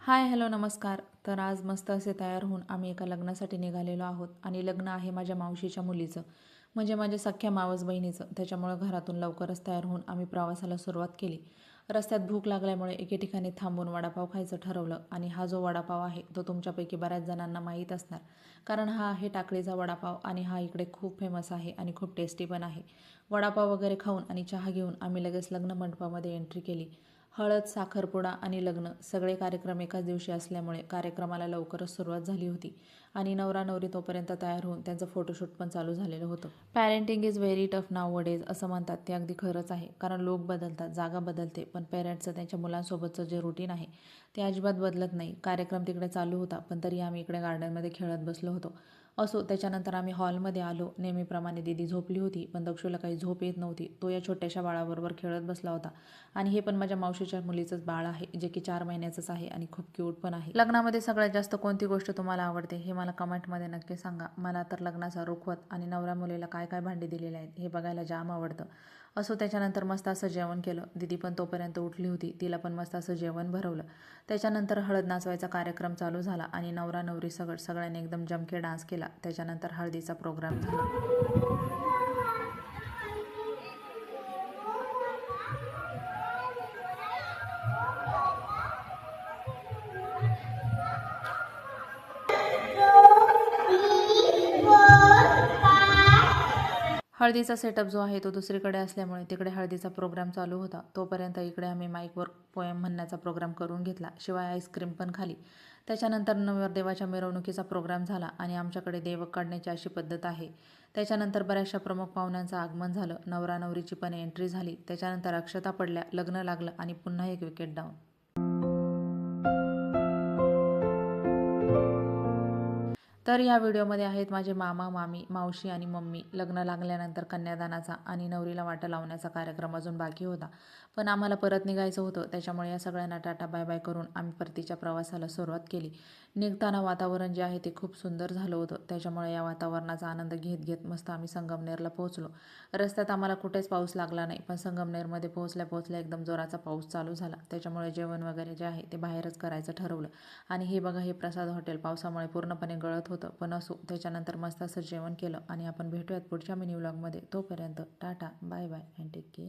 Hi hello नमस्कार. तर आज मस्त असे तयार होऊन आम्ही एका लग्नासाठी निघालेलो आहोत आणि लग्न आहे माझ्या मावशीच्या मुलीचं म्हणजे माझ्या सख्या मावस बहिणीचं. त्याच्यामुळं घरातून लवकरच तयार होऊन आम्ही प्रवासाला सुरुवात केली. रस्त्यात भूक लागल्यामुळे एके ठिकाणी थांबून वडापाव खायचं ठरवलं आणि हा जो वडापाव आहे तो तुमच्यापैकी बऱ्याच जणांना माहीत असणार. कारण हा आहे टाकळीचा वडापाव आणि हा इकडे खूप फेमस आहे आणि खूप टेस्टी पण आहे. वडापाव वगैरे खाऊन आणि चहा घेऊन आम्ही लगेच लग्न मंडपामध्ये एंट्री केली. हळद साखरपुडा आणि लग्न सगळे कार्यक्रम एकाच दिवशी असल्यामुळे कार्यक्रमाला लवकरच सुरुवात झाली होती आणि नवरा नवरी तोपर्यंत तयार होऊन त्यांचं फोटोशूट पण चालू झालेलं होतं. पॅरेंटिंग इज व्हेरी टफ नाव वडेज असं म्हणतात ते अगदी खरंच आहे. कारण लोक बदलतात जागा बदलते पण पेरेंट्सचं त्यांच्या मुलांसोबतचं जे रुटीन आहे ते अजिबात बदलत नाही. कार्यक्रम तिकडे चालू होता पण तरी आम्ही इकडे गार्डनमध्ये खेळत बसलो होतो. असो त्याच्यानंतर आम्ही हॉलमध्ये आलो. नेहमीप्रमाणे दिदी झोपली होती पण दक्षूला काही झोप येत नव्हती. तो या छोट्याशा बाळाबरोबर खेळत बसला होता. आणि हे पण माझ्या मावशीच्या मुलीचंच बाळ आहे जे की चार महिन्याचंच आहे आणि खूप क्यूट पण आहे. लग्नामध्ये सगळ्यात जास्त कोणती गोष्ट तुम्हाला आवडते हे मला कमेंटमध्ये नक्की सांगा. मला तर लग्नाचा रुखवत आणि नवऱ्या मुलीला काय काय भांडी दिलेले आहेत हे बघायला जाम आवडतं. असो त्याच्यानंतर मस्त असं जेवण केलं. दिदी पण तोपर्यंत उठली होती. तिला पण मस्त असं जेवण भरवलं. त्याच्यानंतर हळद नाचवायचा कार्यक्रम चालू झाला आणि नवरा नवरी सगळ सगळ्यांनी एकदम जमके डान्स केला. त्याच्यानंतर हळदीचा प्रोग्राम झाला. हळदीचा सेटअप जो आहे तो दुसरीकडे असल्यामुळे तिकडे हळदीचा प्रोग्राम चालू होता. तोपर्यंत इकडे आम्ही माईकवर पोएम म्हणण्याचा प्रोग्राम करून घेतला. शिवाय आईस्क्रीम पण खाली. त्याच्यानंतर नवरदेवाच्या मिरवणुकीचा प्रोग्राम झाला आणि आमच्याकडे देवक काढण्याची अशी पद्धत आहे. त्याच्यानंतर बऱ्याचशा प्रमुख पाहुण्यांचं आगमन झालं. नवरा नवरीची पण एंट्री झाली. त्याच्यानंतर अक्षता पडल्या लग्न लागलं आणि पुन्हा एक विकेट डाऊन तर या व्हिडिओमध्ये आहेत माझे मामा मामी मावशी आणि मम्मी. लग्न लागल्यानंतर कन्यादानाचा आणि नवरीला वाटा लावण्याचा कार्यक्रम अजून बाकी होता. पण आम्हाला परत निघायचं होतं. त्याच्यामुळे या सगळ्यांना टाटा बाय बाय करून आम्ही परतीच्या प्रवासाला सुरुवात केली. निघताना वातावरण जे आहे ते खूप सुंदर झालं होतं. त्याच्यामुळे या वातावरणाचा आनंद घेत घेत मस्त आम्ही संगमनेरला पोहोचलो. रस्त्यात आम्हाला कुठेच पाऊस लागला नाही पण संगमनेरमध्ये पोहोचल्या पोहोचल्या एकदम जोराचा पाऊस चालू झाला. त्याच्यामुळे जेवण वगैरे जे आहे ते बाहेरच करायचं ठरवलं. आणि हे बघा हे प्रसाद हॉटेल पावसामुळे पूर्णपणे गळत होतं. पण असो त्याच्यानंतर मस्त असं जेवण केलं आणि आपण भेटूयात पुढच्या मिनी व्लॉगमध्ये. तोपर्यंत tata bye bye and take care.